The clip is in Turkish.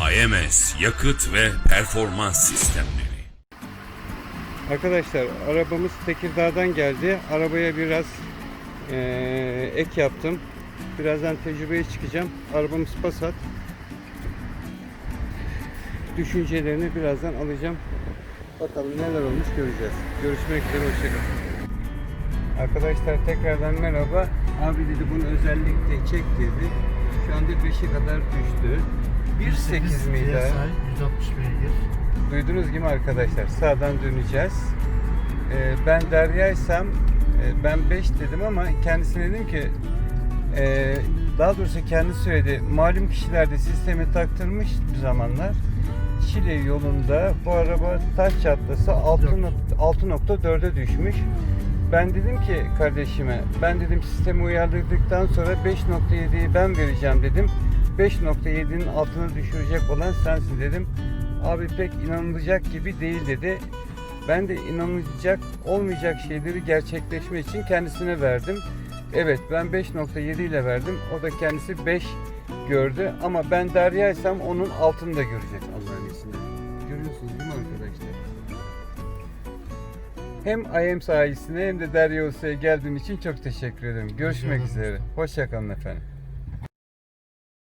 AMS Yakıt ve Performans Sistemleri Arkadaşlar arabamız Tekirdağ'dan geldi. Arabaya biraz eee, ek yaptım. Birazdan tecrübeye çıkacağım. Arabamız Passat. Düşüncelerini birazdan alacağım. Bakalım neler olmuş göreceğiz. Görüşmek üzere hoşçakalın. Arkadaşlar tekrardan merhaba. Abi dedi bunu özellikle çek dedi. Şu anda 5'e kadar düştü. 1.8 miydi? PSI 160 beygir. Duyduğunuz gibi arkadaşlar sağdan döneceğiz. Ee, ben Derya'ysam e, ben 5 dedim ama kendisine dedim ki e, daha doğrusu kendi söyledi. Malum kişiler de sistemi taktırmış bir zamanlar. Şile yolunda bu araba taş çatlası 6.4'e düşmüş. Ben dedim ki kardeşime ben dedim sistemi uyarladıktan sonra 5.7'yi ben vereceğim dedim. 5.7'nin altına düşürecek olan sensin dedim. Abi pek inanılacak gibi değil dedi. Ben de inanılacak olmayacak şeyleri gerçekleşme için kendisine verdim. Evet ben 5.7 ile verdim. O da kendisi 5 gördü. Ama ben Derya'ysam onun altını da görecek Allah'ın izniyle. Görüyorsunuz değil mi arkadaşlar? Hem IM sayesinde hem de Derya Usta'ya geldiğim için çok teşekkür ederim. Görüşmek üzere. Hoşçakalın efendim.